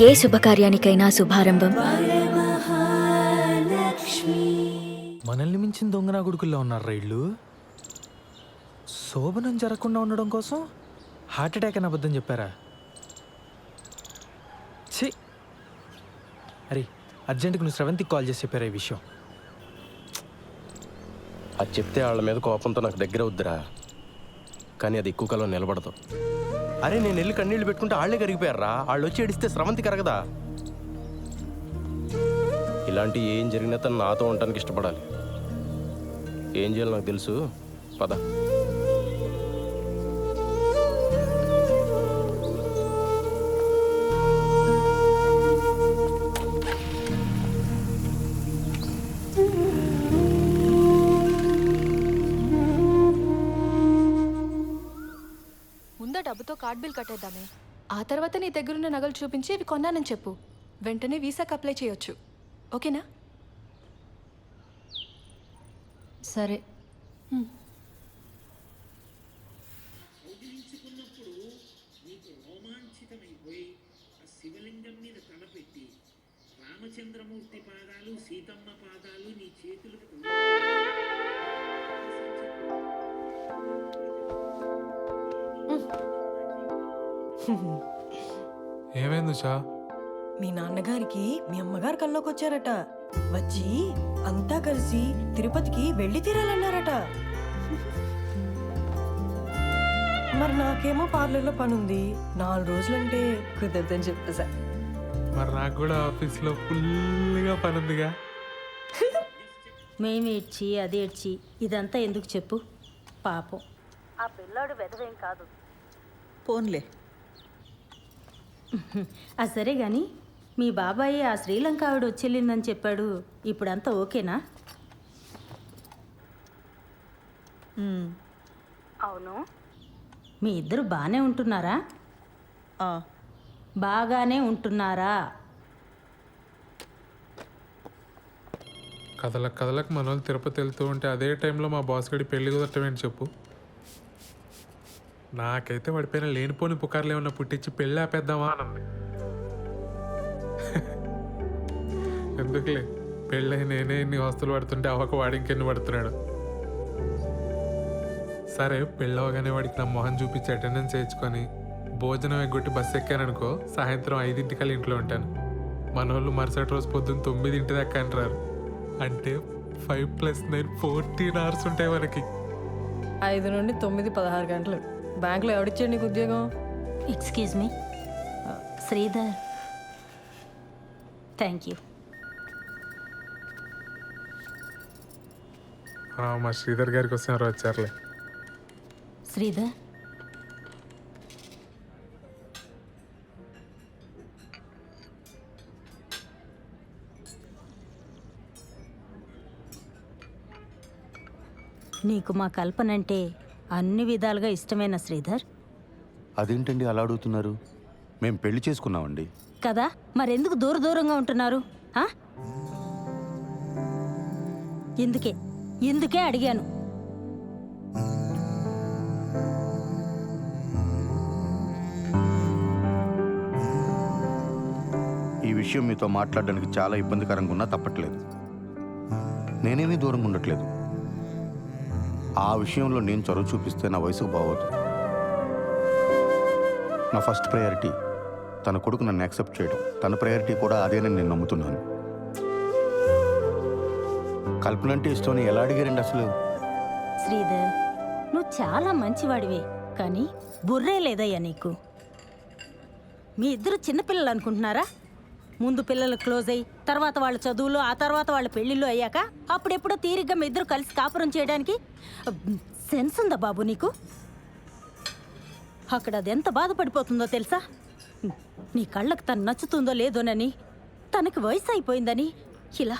ఏ శుభకార్యానికైనా శుభారంభం. మనల్ని మించిన దొంగన గుడుకుల్లో ఉన్నారు రైళ్ళు శోభనం జరగకుండా ఉండడం కోసం హార్ట్ అటాక్ అని అబద్ధం చెప్పారా? ఛీ! అరే అర్జెంటుకు నువ్వు స్రవంతికి కాల్ చేసి చెప్పారా ఈ విషయం? అది చెప్తే వాళ్ళ మీద కోపంతో నాకు దగ్గర వద్దురా కానీ అది ఎక్కువ కాలం నిలబడదు. అరే నేను వెళ్ళి కన్నీళ్ళు పెట్టుకుంటే వాళ్ళే కరిగిపోయారా? వాళ్ళు వచ్చి ఏడిస్తే స్రవంతి కరగదా? ఇలాంటి ఏం జరిగినా తను నాతో ఉండటానికి ఇష్టపడాలి. ఏం చేయాలో నాకు తెలుసు. పద. డబ్బుతో కార్డ్ బిల్ కట్టేద్దామే. ఆ తర్వాత నీ దగ్గరున్న నగలు చూపించి ఇవి కొన్నానని చెప్పు. వెంటనే వీసాకి అప్లై చేయొచ్చు. ఓకేనా? సరే. ఏమైంది ఉషా? మీ నాన్నగారికి మీ అమ్మగారు కల్లోకి వచ్చారట. వచ్చి అంతా కలిసి తిరుపతికి వెళ్ళి తీరాలన్నారట. మరి నాకేమో పార్లర్లో పనుంది. నాలుగు రోజులంటే కుదరదని చెప్పేసా మరి నాకు కూడా ఆఫీస్లో ఫుల్గా పని ఉందిగా మేము ఏడ్చి అది ఏడ్చి ఇదంతా ఎందుకు చెప్పు? పాపం. ఆ పిల్లాడు వెధవేం కాదు. పోన్లే. ఆ సరే గాని మీ బాబాయ్ ఆ శ్రీలంక ఆవిడ వచ్చెళ్ళిందని చెప్పాడు. ఇప్పుడంతా ఓకేనా? అవును. మీ ఇద్దరు బాగానే ఉంటున్నారా? బాగానే ఉంటున్నారా? కథలకు కథలకు మన వాళ్ళు తిరుపతి వెళ్తూ ఉంటే అదే టైంలో మా బాస్ గడి పెళ్ళి కుదరటం ఏంటి చెప్పు? నాకైతే పడిపోయిన లేనిపోని పుకార్లు ఏమన్నా పుట్టించి పెళ్ళి ఆపేద్దామా అనంది. ఎందుకులే? పెళ్ళై నేనే ఇన్ని వస్తువులు పడుతుంటే అవక వాడి ఇంకెన్ని పడుతున్నాడు? సరే పెళ్ళవగానే వాడికి నా మొహం చూపించి అటెండెన్స్ చేయించుకొని భోజనం ఎగ్గొట్టి బస్సు ఎక్కాననుకో సాయంత్రం ఐదింటికల్లా ఇంట్లో ఉంటాను. మన వాళ్ళు మరుసటి రోజు పొద్దున్న తొమ్మిదింటి దాకా అంటారు అంటే five plus nine fourteen hours ఉంటాయి మనకి. ఐదు నుండి తొమ్మిది పదహారు గంటలు. బ్యాంకులో ఎవడిచ్చాడు నీకు ఉద్యోగం? Excuse me Sridhar. Thank you మా శ్రీధర్ గారికి వస్తున్నారు వచ్చారులే. శ్రీధర్? నీకు మా కల్పన అంటే అన్ని విధాలుగా ఇష్టమైన శ్రీధర్? అదేంటండి అలా అడుగుతున్నారు? మేము పెళ్ళి చేసుకున్నామండి. కదా? మరెందుకు దూర దూరంగా ఉంటున్నారు? ఆ? ఇందుకే ఇందుకే అడిగాను. ఈ విషయం మీతో మాట్లాడడానికి చాలా ఇబ్బందికరంగా ఉన్నా తప్పట్లేదు. నేనేమీ దూరంగా ఉండట్లేదు. ఆ విషయంలో నేను చొరవ చూపిస్తే నా వయసుకు బాగోదు. నా ఫస్ట్ ప్రయారిటీ తన కొడుకు నన్ను యాక్సెప్ట్ చేయడం. తన ప్రయారిటీ కూడా అదేనని నేను నమ్ముతున్నాను. కల్పన అంటే ఇష్టం ఎలా అడిగారండి అసలు? శ్రీధర్ నువ్వు చాలా మంచివాడివి కానీ బుర్రే లేదయ్యా నీకు. మీ ఇద్దరు చిన్నపిల్లలు అనుకుంటున్నారా? ముందు పిల్లలు క్లోజ్ అయ్యి తర్వాత వాళ్ళ చదువులు ఆ తర్వాత వాళ్ళ పెళ్ళిళ్ళు అయ్యాక అప్పుడెప్పుడో తీరిగ్గా మీ ఇద్దరు కలిసి కాపురం చేయడానికి సెన్స్ ఉందా బాబు నీకు? అక్కడ అది ఎంత బాధపడిపోతుందో తెలుసా? నీ కళ్ళకు తను నచ్చుతుందో లేదోనని తనకి వయసు అయిపోయిందని ఇలా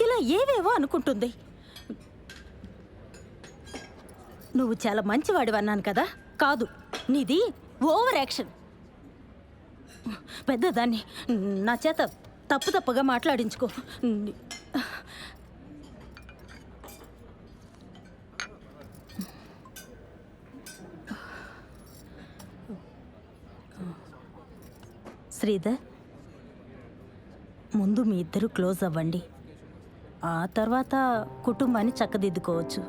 ఇలా ఏవేవో అనుకుంటుంది. నువ్వు చాలా మంచివాడివన్నాను కదా? కాదు నీది ఓవర్ యాక్షన్. పెద్దదాన్ని. నా చేత తప్పు తప్పుగా మాట్లాడించుకో. శ్రీధర్ ముందు మీ ఇద్దరు క్లోజ్ అవ్వండి. ఆ తర్వాత కుటుంబాన్ని చక్కదిద్దుకోవచ్చు.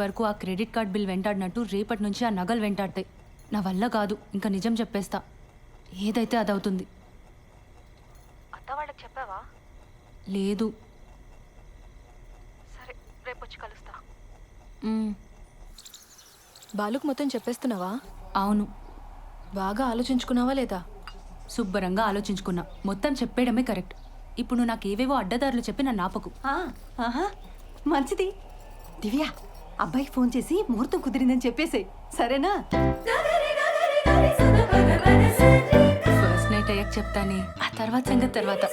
వరకు ఆ క్రెడిట్ కార్డ్ బిల్ వెంటాడినట్టు రేపటి నుంచి ఆ నగలు వెంటాడతాయి నా వల్ల కాదు ఇంకా నిజం చెప్పేస్తా. ఏదైతే అదవుతుంది. అత్త వాళ్ళకి చెప్పావా? లేదు. సరే రేపు వచ్చి కలుస్తా బాలుకు మొత్తం చెప్పేస్తున్నావా? అవును. బాగా ఆలోచించుకున్నావా లేదా? శుభ్రంగా ఆలోచించుకున్నా. మొత్తం చెప్పేయడమే కరెక్ట్. ఇప్పుడు నువ్వు నాకు ఏవేవో అడ్డదారులు చెప్పి నన్ను ఆపకు. ఆ, ఆహా. మంచిది. దివ్య అబ్బాయికి ఫోన్ చేసి ముహూర్తం కుదిరిందని చెప్పేసే సరేనా? ఫస్ట్ నైట్ అయ్యాక చెప్తానే. ఆ తర్వాత సంగతి తర్వాత.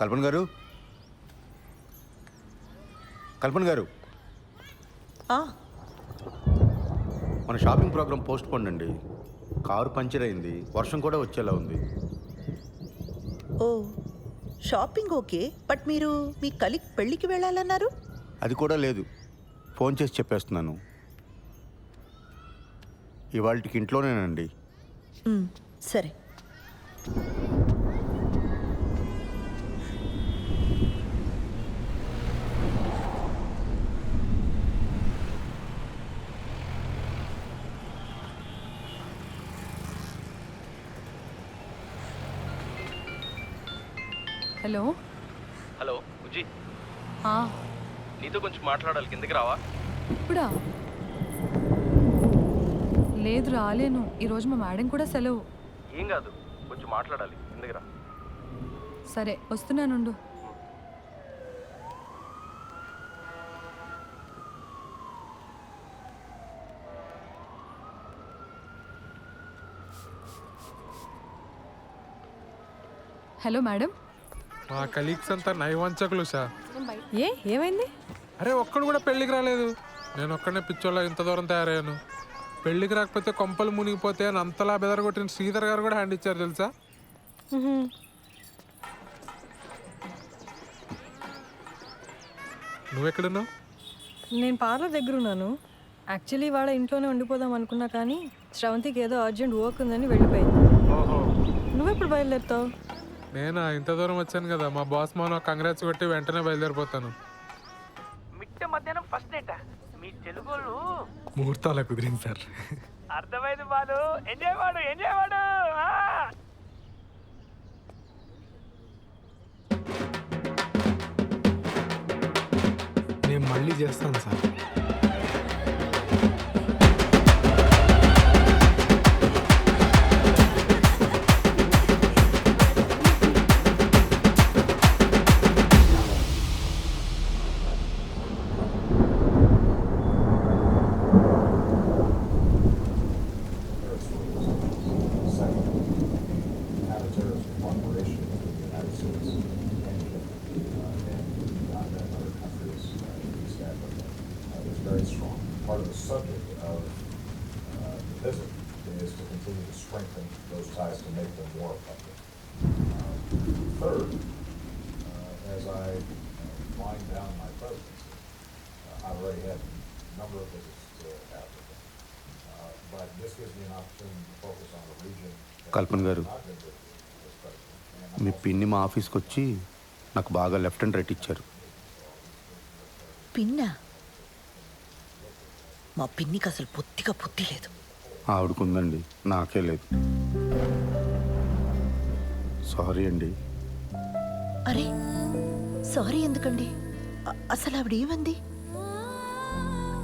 కల్పన గారు? కల్పన గారు? మన షాపింగ్ ప్రోగ్రామ్ పోస్ట్ పోండి అండి. కారు పంచర్ అయింది. వర్షం కూడా వచ్చేలా ఉంది. ఓ షాపింగ్ ఓకే బట్ మీరు మీ కలిక్ పెళ్ళికి వెళ్ళాలన్నారు? అది కూడా లేదు. ఫోన్ చేసి చెప్పేస్తున్నాను. ఇవాళకి ఇంట్లోనేనండి. సరే. హలో. హలో ఉజి ఆ, నీతో కొంచెం మాట్లాడాలి కిందకి రావా? ఇప్పుడా? లేదు రాలేను. ఈరోజు మా మేడం కూడా సెలవు. ఏం కాదు కొంచెం మాట్లాడాలి కిందకి రా. సరే వస్తున్నానుండు హలో మేడం. మా కలీగ్స్ అంతా నైవంచకులు సార్. ఏ ఏమైంది? అరే ఒక్కడు కూడా పెళ్ళికి రాలేదు. నేను ఒక్కడనే పిచ్చోళ్ళ ఇంత దూరం తయారయ్యాను. పెళ్ళికి రాకపోతే కొంపలు మునిగిపోతే అని అంతలా బెదరగొట్టిన శ్రీధర్ గారు కూడా హ్యాండ్ ఇచ్చారు తెలుసా? నువ్వెక్కడున్నావు? నేను పార్లర్ దగ్గర ఉన్నాను యాక్చువల్లీ వాళ్ళ ఇంట్లోనే ఉండిపోదాం అనుకున్నా కానీ శ్రవంతికి ఏదో అర్జెంట్ వర్క్ ఉందని వెళ్ళిపోయింది. నువ్వెప్పుడు బయలుదేరుతావు? నేనా? ఇంత దూరం వచ్చాను కదా. మా బాస్ మౌన కంగ్రాట్స్ కొట్టి వెంటనే బయలుదేరిపోతాను. మిట్ట మధ్యాహ్నం ఫస్ట్ నైట్ మీ తెలుగు ముహూర్తం అలా కుదిరింది సార్. అర్థమైంది బాలు. ఎంజాయ్ వాడు ఎంజాయ్ వాడు నేను మళ్ళీ చేస్తాను సార్. కల్పన్ గారు మీ పిన్ని మా ఆఫీస్కి వచ్చి నాకు బాగా లెఫ్ట్ అండ్ రైట్ ఇచ్చారు. పిన్నా? మా పిన్నికి అసలు పొత్తిగా పొత్తి లేదు. ఆవిడకుందండి నాకే లేదు. సారీ అండి. అరే సారీ ఎందుకండి? అ- అసలు ఆవిడ ఏమంది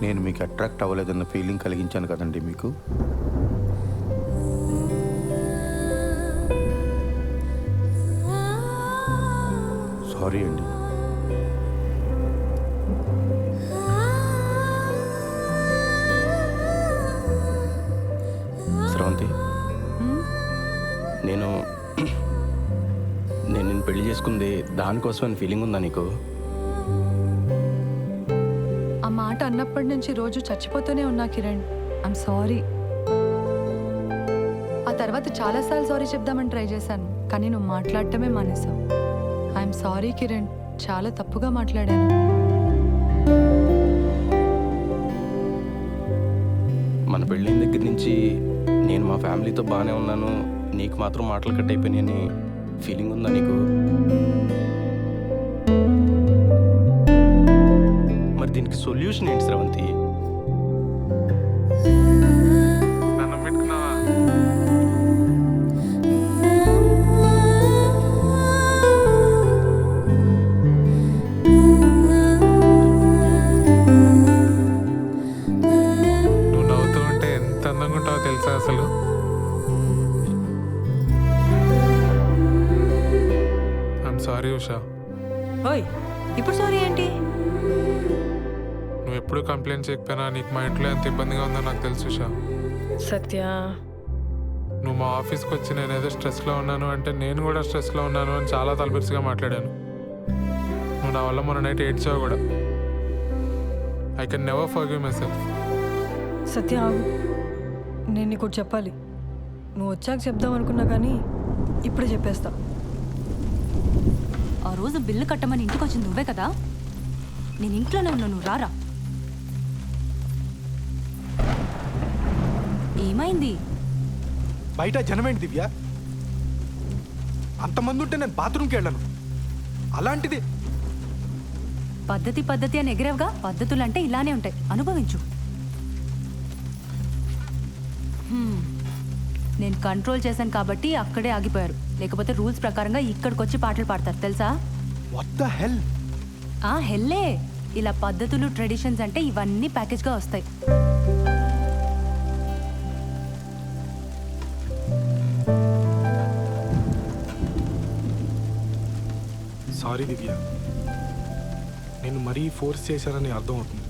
నేను మీకు అట్రాక్ట్ అవ్వలేదన్న ఫీలింగ్ కలిగించాను కదండి మీకు. సారీ అండి. శ్రవంతి నేను నేను నేను పెళ్ళి చేసుకుంది దానికోసమని ఫీలింగ్ ఉందా నీకు? ఆ మాట అన్నప్పటి నుంచి రోజు చచ్చిపోతూనే ఉన్నా కిరణ్. ఐమ్ సారీ ఆ తర్వాత చాలాసార్లు సారీ చెప్దామని ట్రై చేశాను కానీ నువ్వు మాట్లాడటమే మానేశావు. ఐఎమ్ సారీ కిరణ్ చాలా తప్పుగా మాట్లాడాను. మన పెళ్ళైన దగ్గర నుంచి నేను మా ఫ్యామిలీతో బాగానే ఉన్నాను. నీకు మాత్రం మాటలు కట్ అయిపోయినాయని ఫీలింగ్ ఉందా నీకు? మరి దీనికి సొల్యూషన్ ఏంటి స్రవంతి కంప్లైంట్ చేయకపోయినా నీకు మా ఇంట్లో ఎంత ఇబ్బందిగా ఉందో నాకు తెలుసు ఉషా. సత్య. నువ్వు మా ఆఫీస్కి వచ్చి నేను ఏదో స్ట్రెస్లో ఉన్నాను అంటే నేను కూడా స్ట్రెస్లో ఉన్నాను అని చాలా తలబిరుసుగా మాట్లాడాను. నువ్వు నా వల్ల మొన్న నైట్ ఏడ్చావు కూడా. I can never forgive myself Satya ఆగు నేను నీకు ఒకటి చెప్పాలి. నువ్వు వచ్చాక చెప్దాం అనుకున్నా కానీ ఇప్పుడు చెప్పేస్తా. ఆ రోజు బిల్లు కట్టమని ఇంటికి వచ్చింది నువ్వే కదా? నేను ఇంట్లోనే ఉన్నా నువ్వు రారా? ఏమైంది? బయట జనమేంటి దివ్య? అంతమంది ఉంటే నేను బాత్రూమ్కి వెళ్ళను. అలాంటిది పద్ధతి పద్ధతి అని ఎగిరేవుగా పద్ధతులు అంటే ఇలానే ఉంటాయి. అనుభవించు. నేను కంట్రోల్ చేశాను కాబట్టి అక్కడే ఆగిపోయారు. లేకపోతే రూల్స్ ప్రకారంగా ఇక్కడికి వచ్చి పాటలు పాడతారు. తెలుసా? హెల్ ఆ హెల్లే ఇలా పద్ధతులు ట్రెడిషన్స్ అంటే ఇవన్నీ ప్యాకేజ్గా వస్తాయి. సారీ దివ్య. నేను మరీ ఫోర్స్ చేశానని అర్థమవుతుంది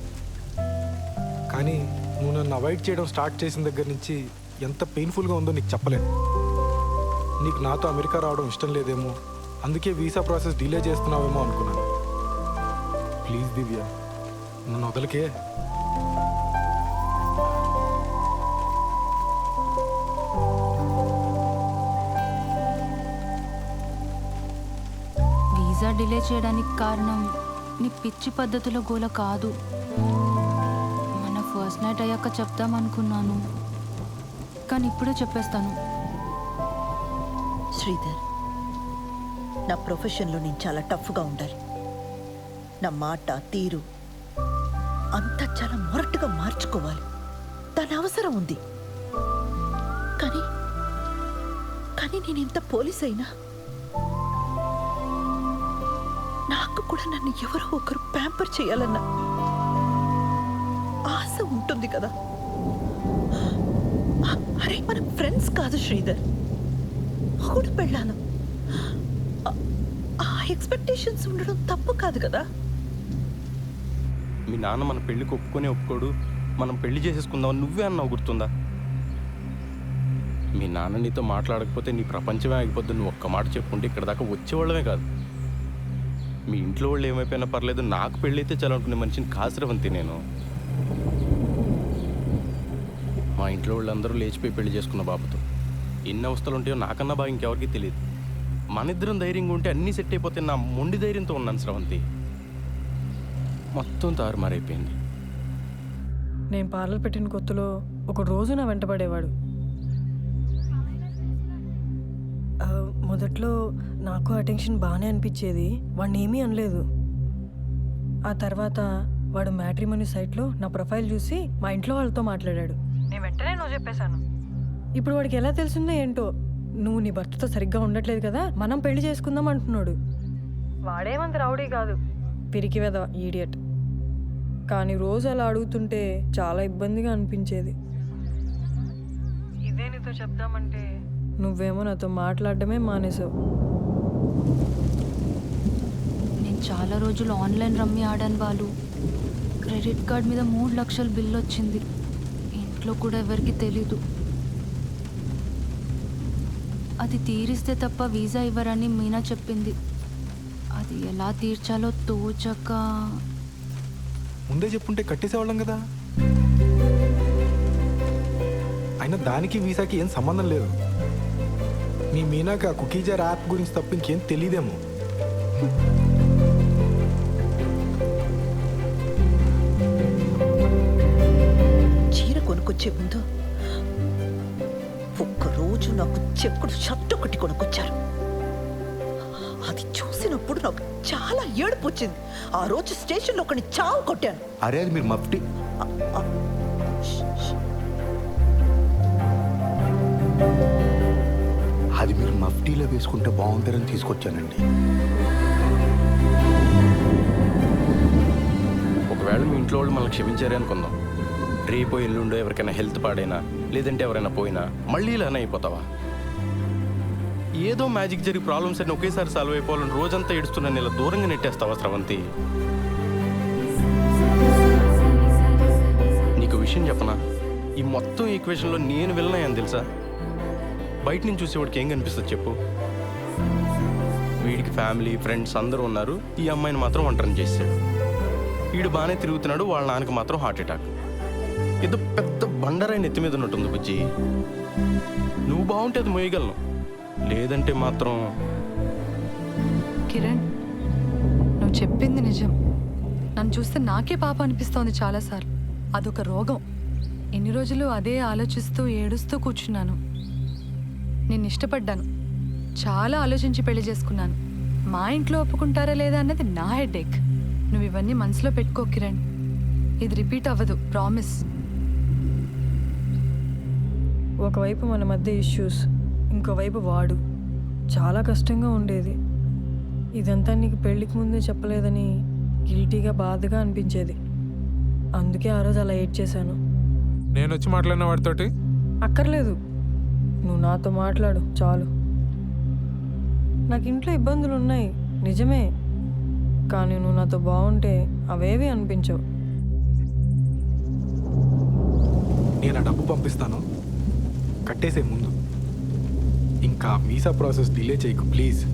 కానీ నువ్వు నన్ను అవాయిడ్ చేయడం స్టార్ట్ చేసిన దగ్గర నుంచి ఎంత పెయిన్ఫుల్గా ఉందో నీకు చెప్పలేను. నీకు నాతో అమెరికా రావడం ఇష్టం లేదేమో అందుకే వీసా ప్రాసెస్ డిలే చేస్తున్నావేమో అనుకున్నాను. ప్లీజ్ దివ్య నన్ను వదలకే. చేయడానికి కారణం నీ పిచ్చి పద్ధతుల గోల కాదు. మన ఫస్ట్ నైట్ అయ్యాక చెప్దామనుకున్నాను కానీ ఇప్పుడే చెప్పేస్తాను. శ్రీధర్ నా ప్రొఫెషన్లో నేను చాలా టఫ్గా ఉండాలి. నా మాట తీరు అంతా చాలా మొరటుగా మార్చుకోవాలి. దాని అవసరం ఉంది. కానీ కానీ నేను ఎంత పోలీస్ అయినా కూడా నన్ను ఎవరో ఒకరు ప్యాంపర్ చేయాలన్న ఆశ ఉంటుంది కదా. అరే మన ఫ్రెండ్స్ కాదు శ్రీధర్. కూడా పెళ్ళాను. ఆ ఎక్స్పెక్టేషన్స్ ఉండడం తప్పు కాదు కదా. మీ నాన్న మన పెళ్ళికి ఒప్పుకొని ఒప్పుకోడు. మనం పెళ్ళి చేసేసుకుందాం నువ్వే అన్నావు గుర్తుందా? మీ నాన్న నీతో మాట్లాడకపోతే నీ ప్రపంచమే ఆగిపోద్దు. నువ్వు ఒక్క మాట చెప్పుకుంటే ఇక్కడ దాకా వచ్చేవాళ్ళమే కాదు. మీ ఇంట్లో వాళ్ళు ఏమైపోయినా పర్లేదు నాకు పెళ్ళైతే చాలనుకునే మనిషిని కాసరవంతి నేను. మా ఇంట్లో వాళ్ళందరూ లేచిపోయి పెళ్ళి చేసుకున్న బాబుతో. ఎన్ని అవస్థలు ఉంటాయో నాకన్నా బాగా ఇంకెవరికి తెలియదు. మన ఇద్దరం ధైర్యంగా ఉంటే అన్నీ సెట్ అయిపోతే నా మొండి ధైర్యంతో ఉన్నాను స్రవంతి మొత్తం తారుమారైపోయింది. నేను పార్లర్ పెట్టిన కొత్తలో ఒక రోజు నా వెంటపడేవాడు మొదట్లో నాకు ఆ టెన్షన్ బాగానే అనిపించేది. వాడిని ఏమీ అనలేదు. ఆ తర్వాత వాడు మ్యాట్రిమోనీ సైట్లో నా ప్రొఫైల్ చూసి మా ఇంట్లో వాళ్ళతో మాట్లాడాడు. నేను వెంటనే నువ్వు చెప్పేశాను. ఇప్పుడు వాడికి ఎలా తెలిసిందో ఏంటో? నువ్వు నీ భర్తతో సరిగ్గా ఉండట్లేదు కదా మనం పెళ్ళి చేసుకుందాం అంటున్నాడు. వాడేమంత రౌడీ కాదు. పిరికి వెద ఈడియట్. కానీ రోజు అలా అడుగుతుంటే చాలా ఇబ్బందిగా అనిపించేది. ఇదే నీతో చెప్దామంటే నువ్వేమో నాతో మాట్లాడడమే మానేసావు. నేను చాలా రోజులు ఆన్లైన్ రమ్మి ఆడాను వాళ్ళు క్రెడిట్ కార్డ్ మీద మూడు లక్షల బిల్ వచ్చింది. ఇంట్లో కూడా ఎవరికి తెలీదు. అది తీరిస్తే తప్ప వీసా ఇవ్వరని మీనా చెప్పింది. అది ఎలా తీర్చాలో తోచక. ముందే చెప్పుంటే కట్టేసేవాళ్ళం కదా. అయినా దానికి వీసాకి ఏం సంబంధం లేదు. మీ మీనాకి ఆ కుకీజర్ యాప్ గురించి తప్ప ఇంకేం తెలియదేమో చీర కొనుక్కొచ్చే ముందు ఒక్కరోజు నాకు చెప్పుడు షర్ట్ ఒకటి కొనుక్కొచ్చారు. అది చూసినప్పుడు నాకు చాలా ఏడుపు వచ్చింది. ఆ రోజు స్టేషన్లో ఒకని చావు కొట్టాను. అరే అది మీరు మఫ్టీ. అది మీరు మఫ్టీలో వేసుకుంటే బాగుంటారని తీసుకొచ్చానండి. ఒకవేళ మీ ఇంట్లో వాళ్ళు మనల్ని క్షమించారే అనుకుందాం. రేపో ఎల్లుండో ఎవరికైనా హెల్త్ పాడైనా లేదంటే ఎవరైనా పోయినా మళ్ళీ ఇలానే అయిపోతావా? ఏదో మ్యాజిక్ జరిగి ప్రాబ్లమ్స్ అన్ని ఒకేసారి సాల్వ్ అయిపోవాలని రోజంతా ఏడుస్తున్న ఇలా దూరంగా నెట్టేస్తావా స్రవంతి? నీకు విషయం చెప్పనా? ఈ మొత్తం ఈక్వేషన్లో నేను వెళ్ళినాయని తెలుసా? బయట నుంచి చూసేవాడికి ఏం కనిపిస్తుంది చెప్పు? వీడికి ఫ్యామిలీ ఫ్రెండ్స్ అందరూ ఉన్నారు. ఈ అమ్మాయిని మాత్రం ఒంటరిని చేశాడు వీడు బాగానే తిరుగుతున్నాడు వాళ్ళ నాన్నకి మాత్రం హార్ట్ అటాక్. ఏదో పెద్ద బండరాయి నెత్తి మీద ఉన్నట్టుంది బుజ్జి. నువ్వు బాగుంటే అది మోయగలను. లేదంటే మాత్రం కిరణ్ నువ్వు చెప్పింది నిజం. నన్ను చూస్తే నాకే పాప అనిపిస్తోంది చాలాసార్లు. అదొక రోగం. ఎన్ని రోజులు అదే ఆలోచిస్తూ ఏడుస్తూ కూర్చున్నాను. నేను ఇష్టపడ్డాను. చాలా ఆలోచించి పెళ్ళి చేసుకున్నాను. మా ఇంట్లో ఒప్పుకుంటారా లేదా అన్నది నా హెడేక్. నువ్వు ఇవన్నీ మనసులో పెట్టుకో కిరణ్. ఇది రిపీట్ అవ్వదు ప్రామిస్. ఒకవైపు మన మధ్య ఇష్యూస్ ఇంకోవైపు వాడు. చాలా కష్టంగా ఉండేది. ఇదంతా నీకు పెళ్ళికి ముందే చెప్పలేదని గిల్టీగా బాధగా అనిపించేది. అందుకే ఆ రోజు అలా ఏడ్ చేశాను. నేను వచ్చి మాట్లాడిన వాడితోటి? అక్కర్లేదు. నువ్వు నాతో మాట్లాడు చాలు. నాకు ఇంట్లో ఇబ్బందులు ఉన్నాయి నిజమే. కానీ నువ్వు నాతో బాగుంటే అవేవి అనిపించవు. నేను ఆ డబ్బు పంపిస్తాను. కట్టేసే ముందు. ఇంకా వీసా ప్రాసెస్ డిలే చేయకు ప్లీజ్.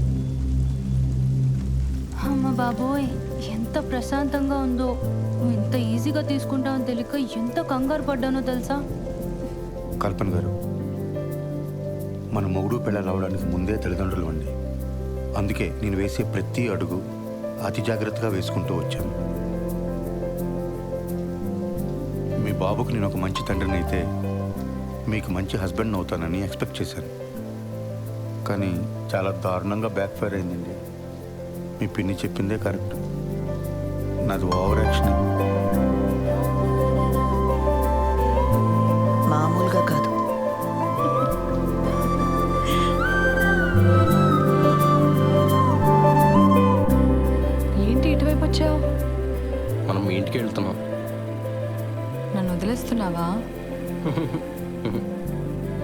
అమ్మ బాబోయ్ ఎంత ప్రశాంతంగా ఉందో. నువ్వు ఇంత ఈజీగా తీసుకుంటావని తెలియక ఎంత కంగారు పడ్డానో తెలుసా? కల్పన గారు మన మొగుడు పిల్లలు అవడానికి ముందే తల్లిదండ్రులు అండి అందుకే నేను వేసే ప్రతి అడుగు అతి జాగ్రత్తగా వేసుకుంటూ వచ్చాను. మీ బాబుకు నేను ఒక మంచి తండ్రిని అయితే మీకు మంచి హస్బెండ్ అవుతానని ఎక్స్పెక్ట్ చేశాను. కానీ చాలా దారుణంగా బ్యాక్ ఫైర్ అయిందండి. మీ పిన్ని చెప్పిందే కరెక్ట్. నాది ఓవర్ యాక్షన్. వచ్చావు? మనం మీ ఇంటికి వెళ్తున్నాం. నన్ను వదిలేస్తున్నావా?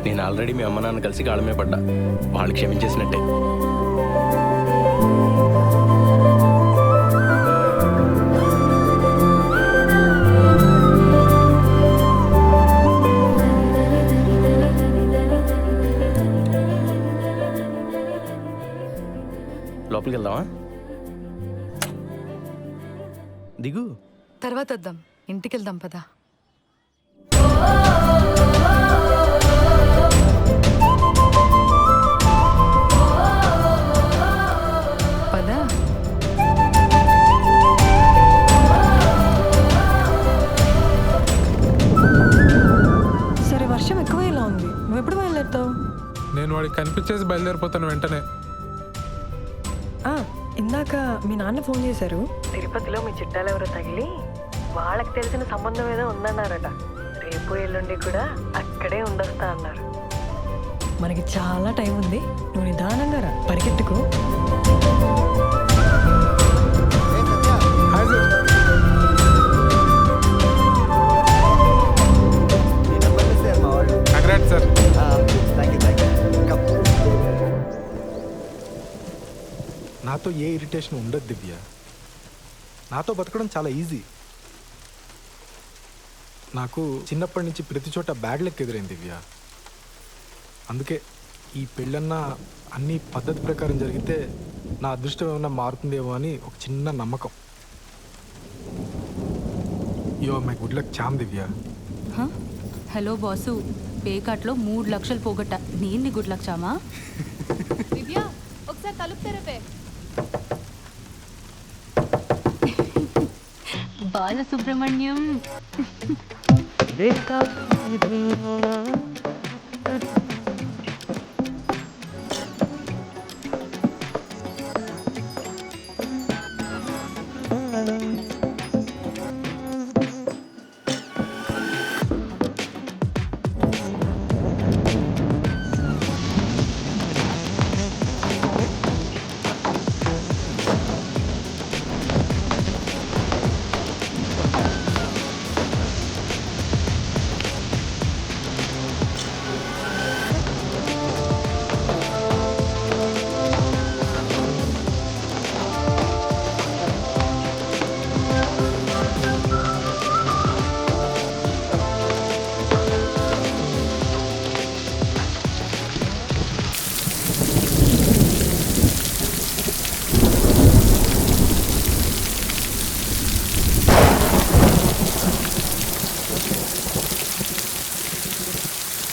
నేను ఆల్రెడీ మీ అమ్మ నాన్న కలిసి కాళ్ళమే పడ్డా. వాళ్ళు క్షమించేసినట్టే. తర్వాత వద్దాం. ఇంటికి వెళ్దాం పదా. పదా. సరే వర్షం ఎక్కువ ఉంది. ఎప్పుడు బయలుదేరుతావు? నేను వాడికి కనిపించేసి బయలుదేరిపోతాను వెంటనే. ఆ, ఇందాక మీ నాన్న ఫోన్ చేశారు. తిరుపతిలో మీ చుట్టాలు ఎవరో తగిలి వాళ్ళకి తెలిసిన సంబంధం ఏదో ఉందన్నారట. రేపు ఎల్లుండి కూడా అక్కడే ఉండొస్తా అన్నారు. మనకి చాలా టైం ఉంది. నువ్వు నిదానంగా రా. పరిగెట్టుకు హాయ్ సార్ కంగ్రాట్ సార్ నాతో ఏ ఇరిటేషన్ ఉండదు దివ్య. నాతో బతకడం చాలా ఈజీ. నాకు చిన్నప్పటి నుంచి ప్రతి చోట బ్యాడ్ లెక్క ఎదురైంది దివ్య. అందుకే ఈ పెళ్ళన్నా అన్ని పద్ధతి ప్రకారం జరిగితే నా అదృష్టం ఏమన్నా మారుతుందేమో అని ఒక చిన్న నమ్మకం. Yo my good luck charm Divya. హ? హలో బాసు పేకాట్లో మూడు లక్షలు పోగొట్ట. నేను గుడ్ లక్షామా దివ్య ఒకసారి తలుపు తెరపే Balasubrahmanyam. break up with me.